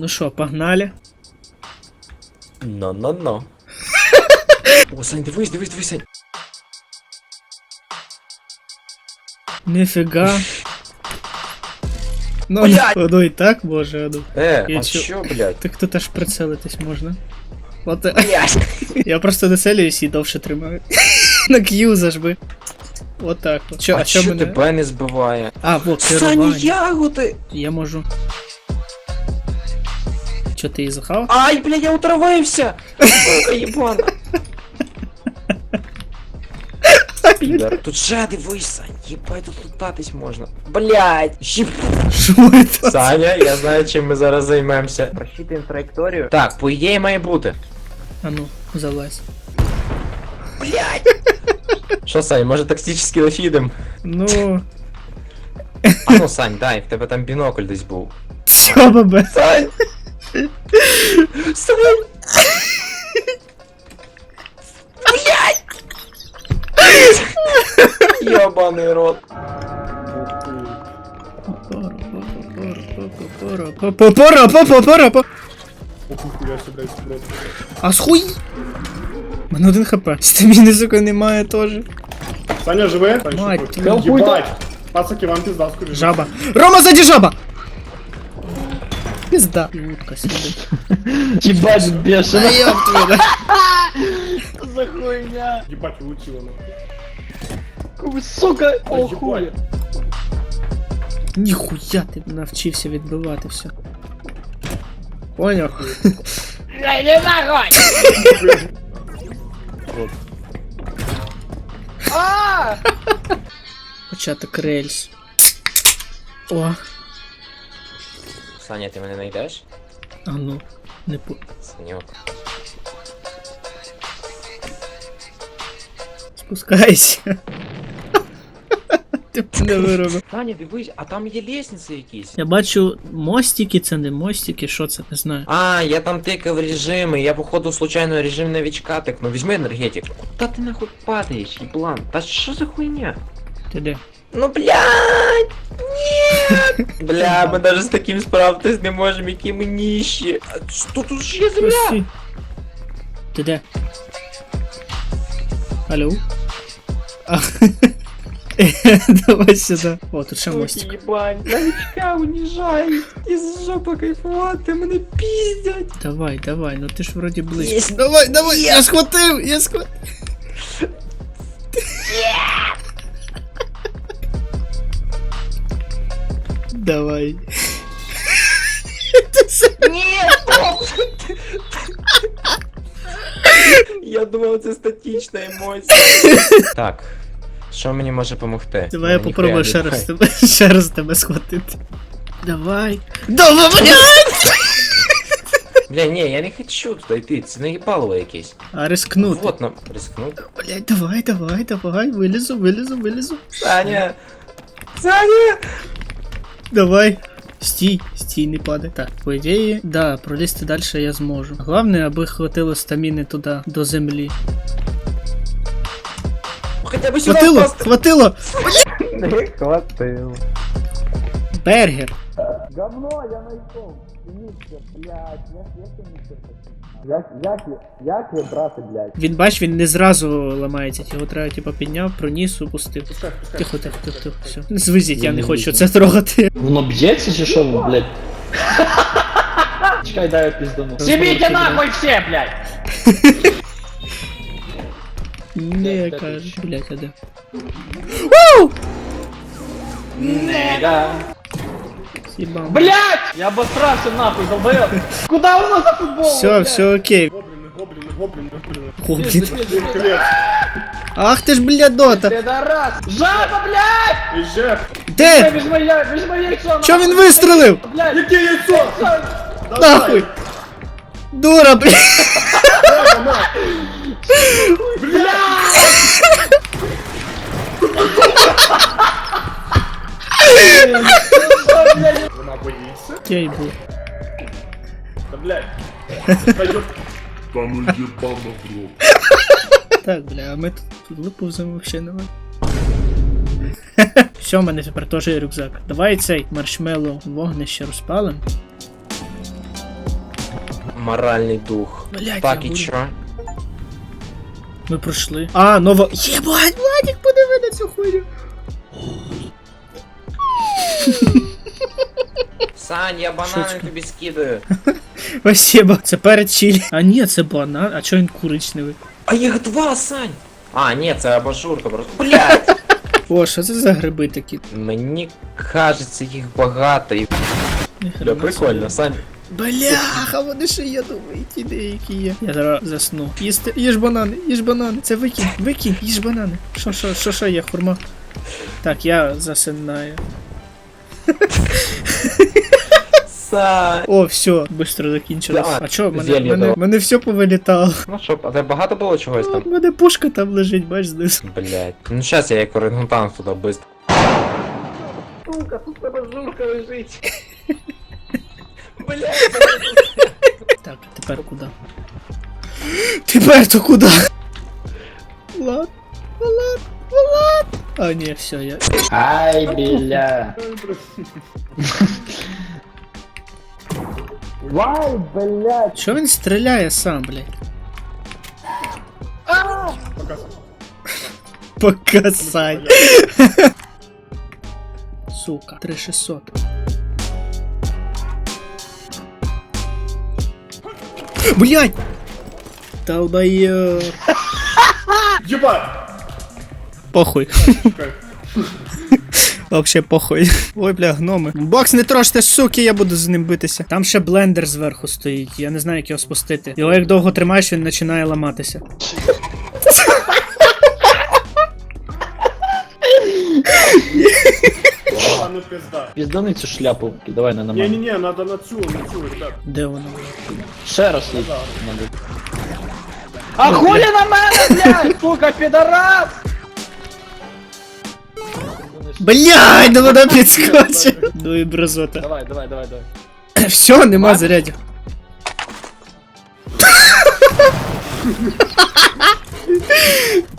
Ну що, погнали? Но-но-но. О, Сань, дивись, дивись, дивись, Сань. Ніфіга. Ну, Блядь! ну і так, боже, ну. Е, Я а чу- чо, блядь? Так тут аж прицелитись можна. От, е, Блядь. я просто доцелююсь і довше тримаю. На Q зажми. От так. от. Чо, А а що чо мене? тебе не збиває? А, во, Саня, керування. ягоди! Я можу. Чо ти її захав? Ай, бля, я утравився! Сука, єбана. Підар, Тут ще дивись, Сань, єбай, тут лутатись можна. Блядь, їб... Що це? Саня, я знаю, чим ми зараз займемося. Просчитуємо траєкторію. Так, по ідеї має бути. А ну, залазь. Блядь! Що, Сань, може тактичний лефідем? Ну, А ну, Сань, дай, в тебе там бінокль десь був. що бабе? Сань! Сань! Блядь! Ёбаный рот. Охуя себе спрот. А схуй! Мене один хп. Стаміни, сука, немає теж. Саня живе? Мать? Єбать! Пацаки, вам пизда скоріше. Жаба. Рома, сзади жаба! Пизда. І утка сидить. Ебать, бешено. А ёб твою, да. За хуйня. Єбать, влучило ну. Какой, Сука, Та охуя. єбать. Ніхуя ти навчився відбивати все. Поняв? Початок рельс. О, Саня, ти мене знайдеш? а ну, не по... Саньок. Спускайся. Ти мене виробив. Саня, дивись, а там є лестниці якісь. Я бачу мостики, це не мостики, що це, не знаю. А, я там тикав режими, я походу случайно режим новичка тикнув. Візьми енергетик. Куда ти нахуй падаєш, еблан? Та що за хуйня? Ти де? Ну блядь! Нет! Бля, ми даже з таким справитись не можемо, які ми ніщі. А Що тут ж є земля? Прости. Ти де? Алло? А, Давай сюди. О, тут ще мостик. Ебань, новичка унижають. Із жопа кайфувати, мене піздять. Давай, давай, ну ти ж вроді близько. Єсть. Давай, давай, я схватив, я схватив. Давай. Я думав, це статична емоція. Так. Що мені може допомогти? Давай я попробую ще раз тебе, ще раз тебе схватити. Давай. Давай, блядь! Бля, ні, я не хочу туди йти, це наїбалово якесь. А рискнути. Вот нам рискнути. Блядь, давай, давай, давай, вилізу, вилізу, вилізу. Саня! Саня! Давай. Стій, стій, не падай. Так, по ідеї, да, пролізти далі я зможу. Головне, аби хватило стаміни туди, до землі. Хоча б сюди Хватило, впасти. хватило! Не хватило. Бергер! Говно, я найшов. Містер, блядь, як, як я містер Як, як, я- як я брати, блядь? Він бач, він не зразу ламається, його треба типу підняв, проніс, опустив. Тихо, тихо, тихо, тихо, все. Звизіть, я не хочу це трогати. Воно б'ється чи що, блядь? Чекай, дай я піздану. Сібіте нахуй все, блядь! Не так, каже, блять, а де? Нега. Сібам. Блядь! Я обосрався нахуй, долбоёб! Куда воно за футбол? Все, все окей. Гобліни, гобліни, гобліни. Гоблін. Ах ти ж, блядь, дота. Пидорас! Жаба, блядь! Жеф. Де? Візьми я, візьми яйцо, Чо він вистрелив? Блядь! Яке яйцо? Нахуй! Дура, блядь! Я їбу. Та блядь. Та йоп. Так, бля, а ми тут виповземо вообще давай. Все, в мене тепер теж є рюкзак. Давай цей маршмеллоу вогнище розпалим. Моральний дух. Блядь, Так, я і буду- чо? Ми пройшли. А, нова. Єбать, Владик, подиви на цю хуйню. Сань, я банани Шучка. тобі скидаю. Спасибо. Це перед чилі. А ні, це банан. А чого він коричневий? А їх два, Сань! А, ні, це абажурка просто. Блядь! О, що це за гриби такі? Мені кажеться, їх багато і. Бля, прикольно. Сань. Бляха, вони ще є думаю, ті деякі є. Я зараз засну. Їсти, їж банани, їж банани. Це викинь, викинь, їж банани. Що, що, що, що є, хурма? Так, я засинаю. О, все, швидко закінчилось. Да, А чо, мене, зелье мене, дало. мене все повилітало. Ну що, а тебе багато було чогось У там? мене пушка там лежить, бач, знизу. Блять. Ну щас я як орангутанг туди быстро. Сука, тут абажурка лежить. Блять. Так, а тепер куди? Тепер то куди? Влад. А, ні, все, я. Ай, бля. Вай, блядь. Що він стріляє сам, блядь? Покасай. Сука, 3600. Блять! Долбоёб. Єбать! Похуй. Вообще похуй. Ой, бля, гноми. Бокс не троште, суки, я буду з ним битися. Там ще блендер зверху стоїть. Я не знаю, як його спустити. Його як довго тримаєш, він починає ламатися. А ну пизда. Піздани цю шляпу, кидавай на мене. Не-не-не, надо на цю, на цю, ребят. Де воно? Ще раз їдь. А хулі на мене, блядь, сука, підарас! Блядь, ну вона підскочить. Ну і бразота. Давай, давай, давай, давай. Все, нема зарядів.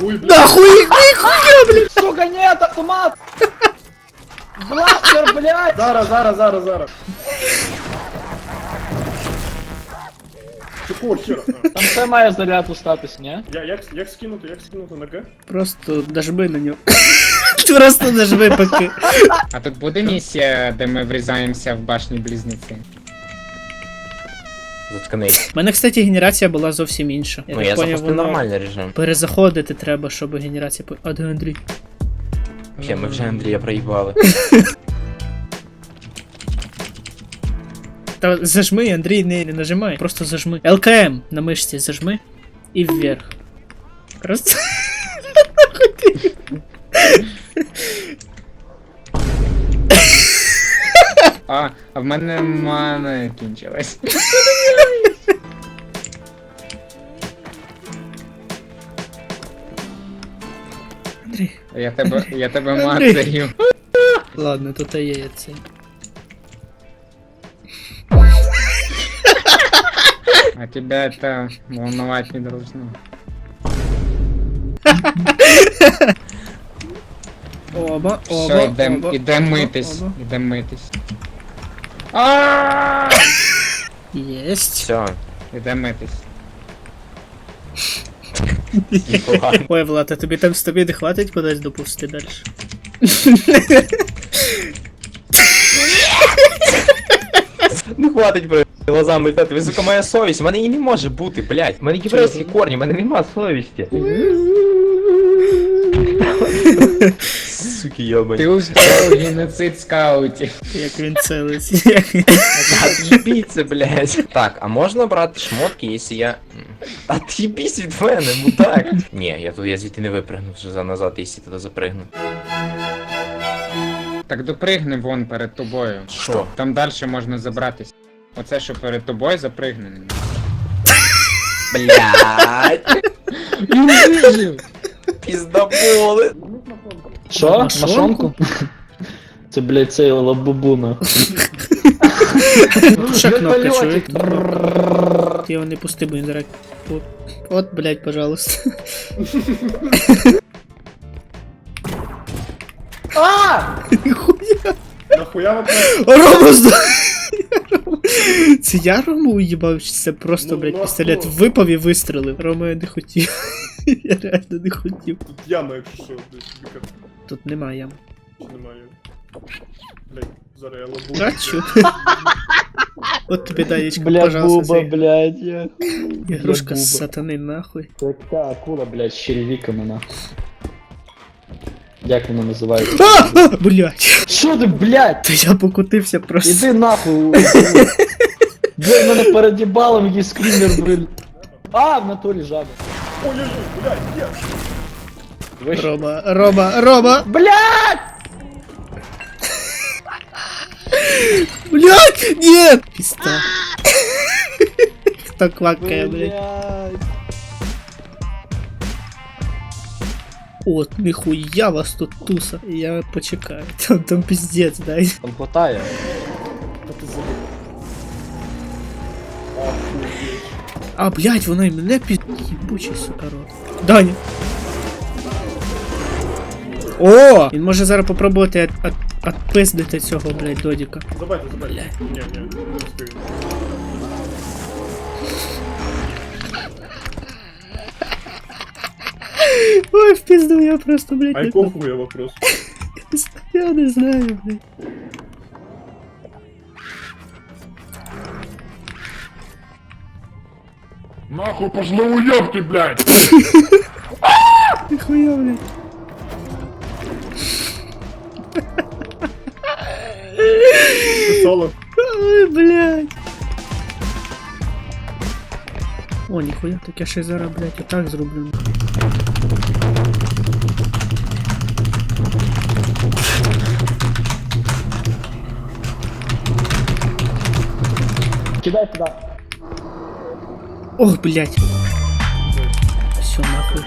Ой, блядь. Нахуй, нихуя, блядь. Сука, нет, автомат! Бластер, блядь! Зараз, зараз, зараз, зараз. Чого хера? Там все має заряд устатись, ні? Я, як, як скинути, як скинути на Г? Просто нажми на нього. Просто нажми поки. А тут буде місія, де ми врізаємося в башні близнеці. Заткни. У мене, кстати, генерація була зовсім інша. Ну так я поняв, запустив воно нормальний режим. Перезаходити треба, щоб генерація по. А де Андрій? Ще ми вже Андрія проїбали. Та зажми, Андрій, не, не нажимай, просто зажми. ЛКМ на мишці зажми і вверх. Просто. А, а в мене мана кінчилась. Андрій. Я тебе, я тебе Андрій. мацаю. Ладно, тут є цей. А тебя это волновать не должно. Оба, оба, Все, ідем, оба, ідем оба, митись. оба. Ідем митись. А! Єсть. Все. Ідем митись. Ладно. Ой, Влад, а тобі там з тобі не хватить кудись доповзти далі? Не хватить, бро. Глазами літати. Ви, сука, моя совість. У мене її не може бути, блядь. У мене єврейські корні, у мене нема совісті. Суки, йобані. Ти устроїв геноцид скаутів. Як він целить. Як він- Отъебіться, блядь. Так, а можна брати шмотки, якщо я... Отъебись від мене, мудак. Ні, я тут я звідти не випригну вже за назад, якщо туди запригну. Так допригни вон перед тобою. Що? Там далі можна забратись. Оце, що перед тобою запригни. Блядь. Він вижив! Піздаболи. Що? Машонку? Це, блядь, цей лабубуна. Ще кнопка, чуєш? Ти його не пусти, бо він зараз... От, блядь, пожалуйста. А! Ніхуя. Нахуя ви Рома, стой! Це я Рому уїбав, чи це просто, Ну, блядь, ну, а пістолет випав і вистрелив. Рома я не хотів. Я реально не хотів. Тут яма, якщо що, десь тобі кар- Тут немає ям. немає. Блядь, зараз я лобу. Бачу. От тобі даєчка, Бля, пожалуйста, буба, блядь. я- Ігрушка буба. з сатани, нахуй. Це яка акула, блядь, з черевиками, нахуй. Як вона називається? А! А! Блядь. Що ти, блядь? Та я покотився просто. Іди нахуй. Блядь, мене перед їбалом якийсь скрімер, блядь. А, в натурі жаба. Ой-ой-ой, блядь, є! Вище. Рома, Рома, Рома! Блядь! Блядь! Нет! Пизда. Кто квакає, блядь? Блядь. От, нихуя вас тут туса. Я почекаю. Там, там пиздец, да? Там хватає. Та ти забув. Охуєть. А, блядь, вона і мене піз... Єбучий, сука, рот. Даня! О! Він може зараз попробувати от, от, отпиздити цього, блядь, додіка. Забайте, забайте. Ні, ні, не встиг. Ой, в пизду, я просто, блядь, А не якого хуя вопрос? Я не знаю, блядь. Нахуй пошло уёбки, блядь! Нихуя, блядь. соло. Ой, блядь. О, ніхуя, так я ще зараз, блядь, і так зроблю. Кидай сюда. Ох, блядь. Все, нахуй.